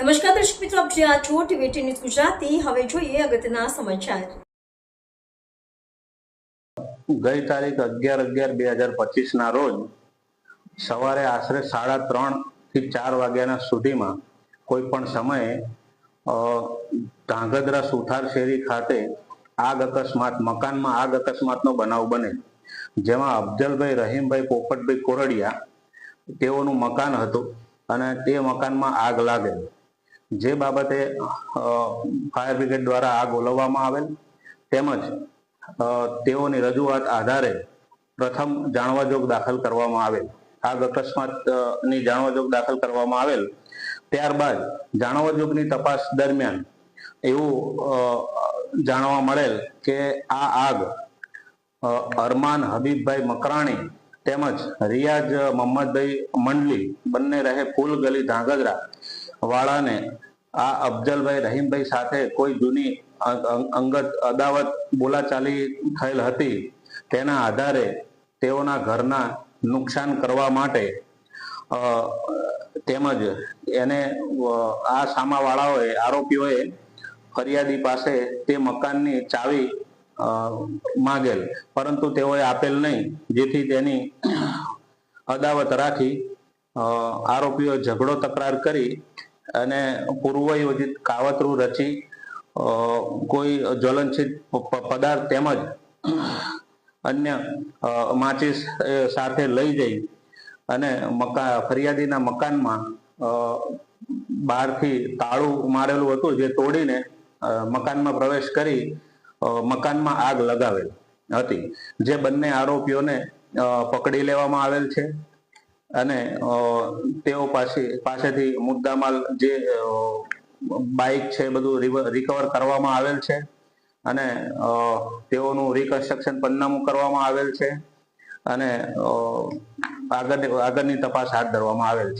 નમસ્કાર દર્શક મિત્રો, આપ જ્યાં છો ટીવી ન્યૂઝ ગુજરાતી. હવે જોઈએ અગત્યના સમાચાર. ગઈ તારીખ અગિયાર અગિયાર બે હજાર પચીસ ના રોજ સવારે આશરે સાડા ત્રણથી ચાર વાગ્યાના સુધીમાં કોઈ પણ સમયે ધાંગધ્રા સુથાર શેરી ખાતે આગ અકસ્માત, મકાનમાં આગ અકસ્માતનો બનાવ બને જેમાં અફજલભાઈ રહીમભાઈ પોપટભાઈ કોરડિયા, તેઓનું મકાન હતું અને તે મકાનમાં આગ લાગેલ. જે બાબતે ફાયર બ્રિગેડ દ્વારા આગ ઓલવવામાં આવેલ તેમજ તેઓની રજૂઆત આધારે પ્રથમ જાણવાજોગ દાખલ કરવામાં આવેલ. આગ અકસ્માતની જાણવાજોગ દાખલ કરવામાં આવેલ. ત્યારબાદ જાણવાજોગની તપાસ દરમિયાન એવું જાણવા મળેલ કે આ આગ અરમાન હબીબભાઈ મકરાણી તેમજ રિયાજ મોહમ્મદભાઈ મંડલી બંને રહે ફૂલ ગલી ધાંગધ્રા વાળાને આ અફજલભાઈ રહીમભાઈ સાથે કોઈ જૂની અંગત અદાવત બોલાચાલી થયેલ હતી, તેના આધારે તેઓના ઘરના નુકસાન કરવા માટે તેમજ એને આ સામાવાળાઓએ, આરોપીઓએ ફરિયાદી પાસે તે મકાનની ચાવી માંગેલ. પરંતુ તેઓએ આપેલ નહીં, જેથી તેની અદાવત રાખી આરોપીઓ ઝઘડો તકરાર કરી અને પૂર્વયોજિત કાવતરું રચી કોઈ જ્વલનશીલ પદાર્થ તેમજ અન્ય માચીસ સાથે લઈ જઈ અને મકા, ફરિયાદીના મકાનમાં બહારથી તાળું મારેલું હતું જે તોડીને મકાનમાં પ્રવેશ કરી મકાનમાં આગ લગાવેલ હતી. જે બંને આરોપીઓને પકડી લેવામાં આવેલ છે. અને તેઓ પાસે પાસેથી મુદ્દામાલ જે બાઇક છે બધું રિકવર કરવામાં આવેલ છે. અને તેઓનું રિકન્સ્ટ્રક્શન પન્નામું કરવામાં આવેલ છે. અને આગળ, આગળની તપાસ હાથ ધરવામાં આવેલ છે.